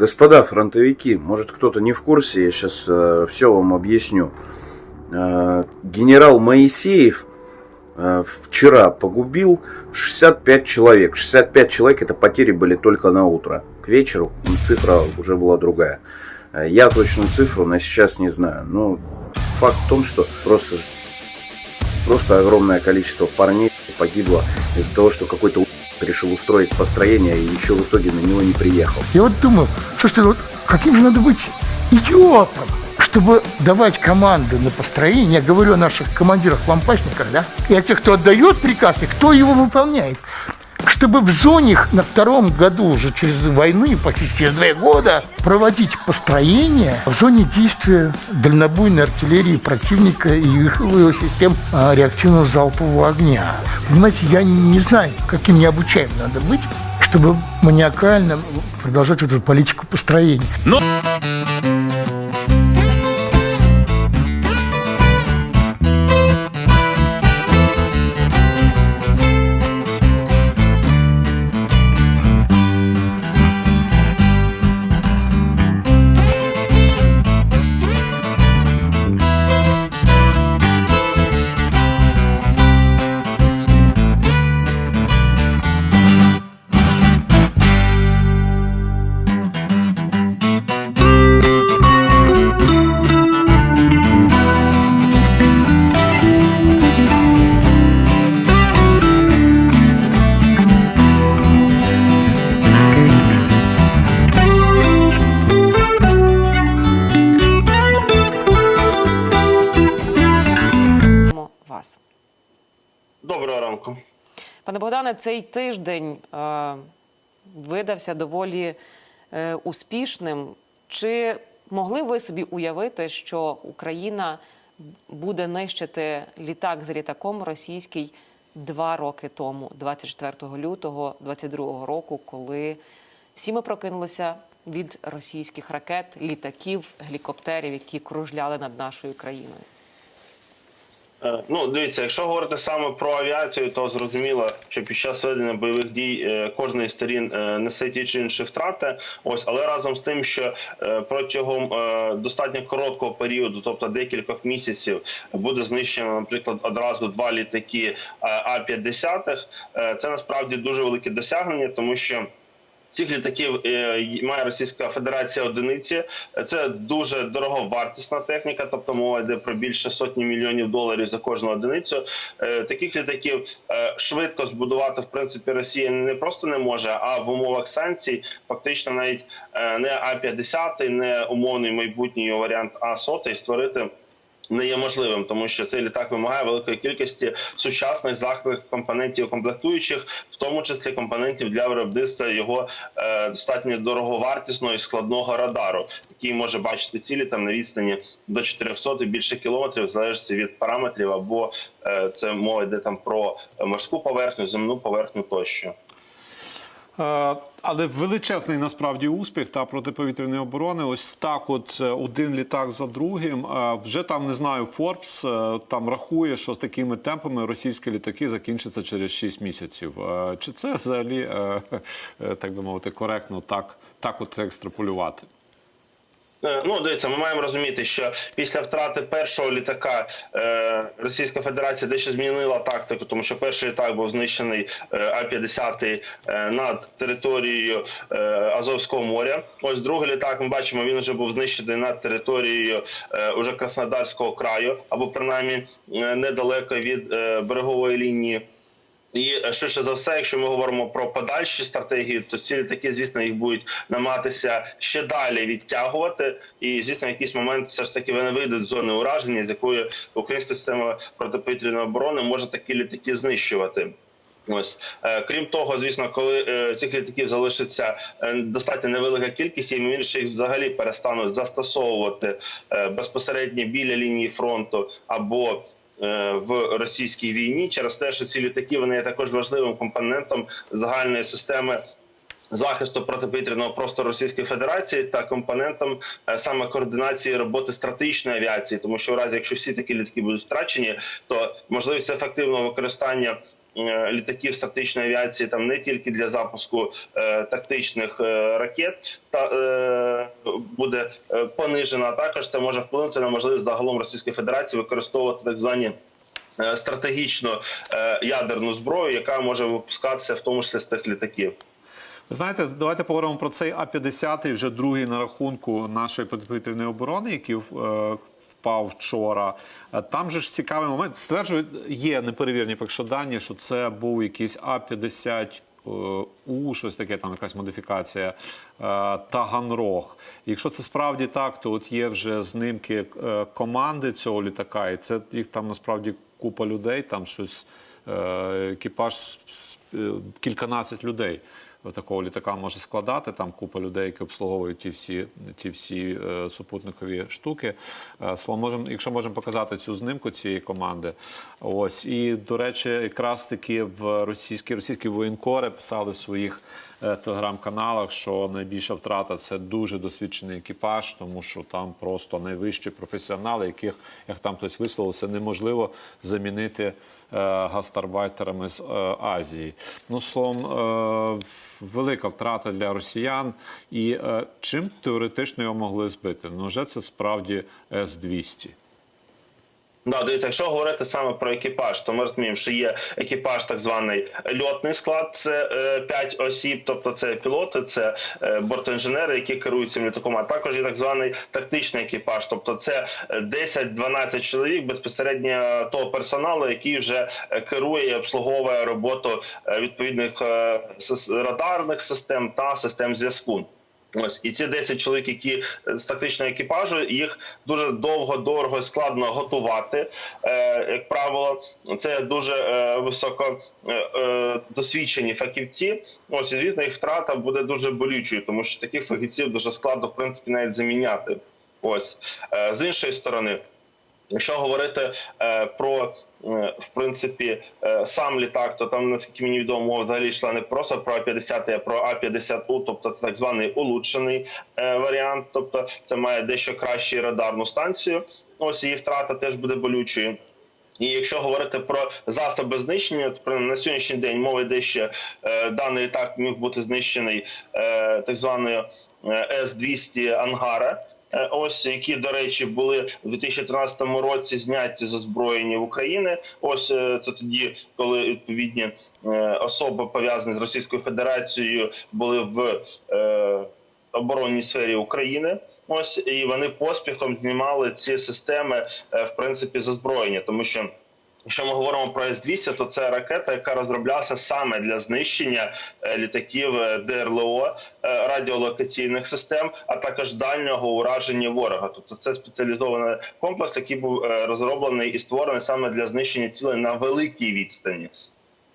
Господа фронтовики, может кто-то не в курсе, я сейчас все вам объясню. Э, генерал Моисеев э, вчера погубил 65 человек. 65 человек это потери были только на утро. К вечеру цифра уже была другая. Э, Я точную цифру на сейчас не знаю. Но факт в том, что просто, просто огромное количество парней погибло из-за того, что какой-то решил устроить построение и еще в итоге на него не приехал. Я вот думаю, слушайте, вот каким же надо быть идиотом, чтобы давать команды на построение, я говорю о наших командирах-лампасниках, да, и о тех, кто отдает приказ, и кто его выполняет, чтобы в зоне на втором году, уже через войны, почти через два года, проводить построение в зоне действия дальнобойной артиллерии противника и их его систем а, реактивного залпового огня. Понимаете, я не знаю, каким необучаемым надо быть, чтобы маниакально продолжать эту политику построения. Просимо ранку. Пане Богдане, цей тиждень е, видався доволі е, успішним. Чи могли ви собі уявити, що Україна буде нищити літак з літаком російський два роки тому, 24 лютого 22 року, коли всі ми прокинулися від російських ракет, літаків, гелікоптерів, які кружляли над нашою країною? Е, Ну, дивіться, якщо говорити саме про авіацію, то зрозуміло, що під час ведення бойових дій е, кожної сторін е, несе ті чи інші втрати. Ось, але разом з тим, що протягом достатньо короткого періоду, тобто декількох місяців, буде знищено, наприклад, одразу два літаки А 50 Це насправді дуже велике досягнення, тому що. Цих літаків е, має Російська Федерація одиниці. Це дуже дороговартісна техніка, тобто мова йде про більше сотні мільйонів доларів за кожну одиницю. Е, Таких літаків е, швидко збудувати в принципі Росія не просто не може, а в умовах санкцій фактично навіть не А 50 не умовний майбутній варіант А 100 створити. Не є можливим, тому що цей літак вимагає великої кількості сучасних західних компонентів комплектуючих, в тому числі компонентів для виробництва його е, достатньо дороговартісного і складного радару, який може бачити цілі там на відстані до 400 і більше кілометрів, залежності від параметрів, або е, це мова йде там про морську поверхню, земну поверхню тощо. Е, Але величезний насправді успіх та протиповітряної оборони. Ось так, от е, один літак за другим. Е, Вже там не знаю, Форбс там рахує, що з такими темпами російські літаки закінчаться через 6 місяців. Чи це взагалі так би мовити коректно так, так от екстраполювати? Е, Ну, дивіться, ми маємо розуміти, що після втрати першого літака е, Російська Федерація дещо змінила тактику, тому що перший літак був знищений е, А-50 е, над територією е, Азовського моря. Ось другий літак ми бачимо, він вже був знищений над територією е, уже Краснодарського краю, або принаймні недалеко від е, берегової лінії. І е, швидше за все, якщо ми говоримо про подальші стратегії, то ці літаки, звісно, їх будуть намагатися ще далі відтягувати. І звісно, в якийсь момент все ж таки вони вийдуть з зони ураження, з якої українська система протиповітряної оборони може такі літаки знищувати. Ось Е, крім того, звісно, коли е, цих літаків залишиться достатньо невелика кількість, і ймовірніше їх взагалі перестануть застосовувати безпосередньо біля лінії фронту або в російській війні через те, що ці літаки вони є також важливим компонентом загальної системи. Захисту протиповітряного простору Російської Федерації та компонентом е, саме координації роботи стратегічної авіації, тому що в разі, якщо всі такі літаки будуть втрачені, то можливість ефективного використання е, літаків стратегічної авіації, там не тільки для запуску е, тактичних е, ракет, та е, буде е, понижена. А також це може вплинути на можливість загалом Російської Федерації використовувати так звані. е, Стратегічну е, ядерну зброю, яка може випускатися в тому числі з тих літаків. Ви знаєте, давайте поговоримо про цей А-50, вже другий на рахунку нашої протиповітряної оборони, який е, впав вчора. Е, Там же ж цікавий момент. Стверджують, є неперевірні поки що дані, що це був якийсь А-50 е, У, щось таке, там якась модифікація е, Таганрог. Якщо це справді так, то от є вже знимки команди цього літака, і це їх там насправді купа людей, там щось екіпаж кільканадцять людей такого літака може складати. Там купа людей, які обслуговують ті всі, ті всі е, супутникові штуки. Е, словом, можем, якщо можемо показати цю знимку цієї команди. Ось і до речі, якраз таки в російські російські воєнкори писали в своїх е, телеграм-каналах, що найбільша втрата це дуже досвідчений екіпаж, тому що там просто найвищі професіонали, яких як там хтось висловився, неможливо замінити гастарбайтерами з Азії. Ну, словом, велика втрата для росіян. І е, чим теоретично його могли збити? Ну, вже це справді С-200. Да, дивіться, якщо говорити саме про екіпаж, то ми розуміємо, що є екіпаж, так званий льотний склад, це е, 5 осіб, тобто це пілоти, це е, бортінженери, які керують цим літаком. А також є так званий тактичний екіпаж, тобто це е, 10-12 чоловік безпосередньо того персоналу, який вже е, керує і обслуговує роботу е, відповідних е, радарних систем та систем зв'язку. Ось і ці 10 чоловік, які е, з тактичного екіпажу, їх дуже довго, дорого і складно готувати. Е, як правило, це дуже е, високо е, е, досвідчені фахівці. Ось і звісно, їх втрата буде дуже болючою, тому що таких фахівців дуже складно в принципі навіть заміняти. Ось е, з іншої сторони. Якщо говорити е, про е, в принципі е, сам літак, то там наскільки мені відомо, взагалі йшла не просто про А-50, а про А-50У, тобто це так званий улучшений е, варіант. Тобто це має дещо кращу радарну станцію. Ось її втрата теж буде болючою. І якщо говорити про засоби знищення, то на сьогоднішній день мова йде ще даний літак міг бути знищений так званою е, С-200 Ангара. Е, Ось які, до речі, були в 2013 році зняті з озброєння в України. Ось е, це тоді, коли відповідні е, особи пов'язані з Російською Федерацією були в оборонній сфері України. Ось і вони поспіхом знімали ці системи в принципі з озброєння, тому що. Якщо ми говоримо про С-200, то це ракета, яка розроблялася саме для знищення е, літаків е, ДРЛО, е, радіолокаційних систем, а також дальнього ураження ворога. Тобто це спеціалізований комплекс, який був розроблений і створений саме для знищення цілей на великій відстані.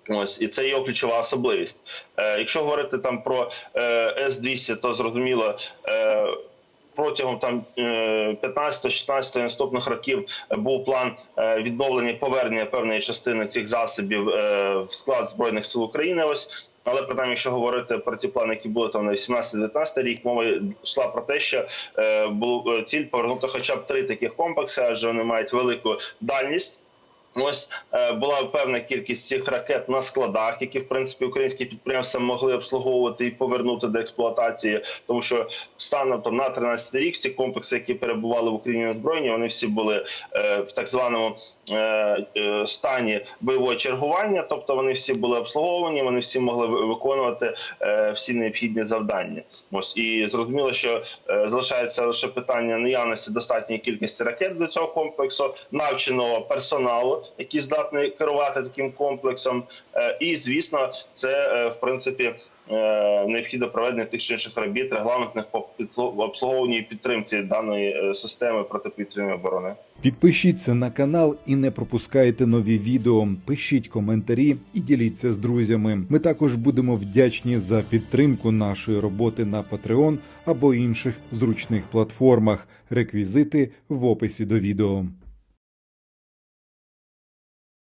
Ось і це його ключова особливість. Е, якщо говорити там про е, С-200, то зрозуміло. Е, Протягом там 15-16 наступних років е, був план е, відновлення повернення певної частини цих засобів е, в склад збройних сил України. Ось але принаймні, якщо говорити про ті плани, які були там на 18-19 рік, мова йшла про те, що е, був е, ціль повернути хоча б три таких комплекси, адже вони мають велику дальність. Ось е, була певна кількість цих ракет на складах, які в принципі українські підприємства могли обслуговувати і повернути до експлуатації, тому що станом там на 13 рік ці комплекси, які перебували в Україні озброєнні, вони всі були е, в так званому е, е, стані бойового чергування, тобто вони всі були обслуговувані, вони всі могли виконувати е, всі необхідні завдання. Ось і зрозуміло, що е, залишається лише питання наявності достатньої кількості ракет до цього комплексу, навченого персоналу, який здатний керувати таким комплексом. Е, І звісно, це е, в принципі. е, Необхідно проведення тих чи інших робіт регламентних по обслуговуванні і підтримці даної системи протиповітряної оборони. Підпишіться на канал і не пропускайте нові відео. Пишіть коментарі і діліться з друзями. Ми також будемо вдячні за підтримку нашої роботи на Patreon або інших зручних платформах. Реквізити в описі до відео.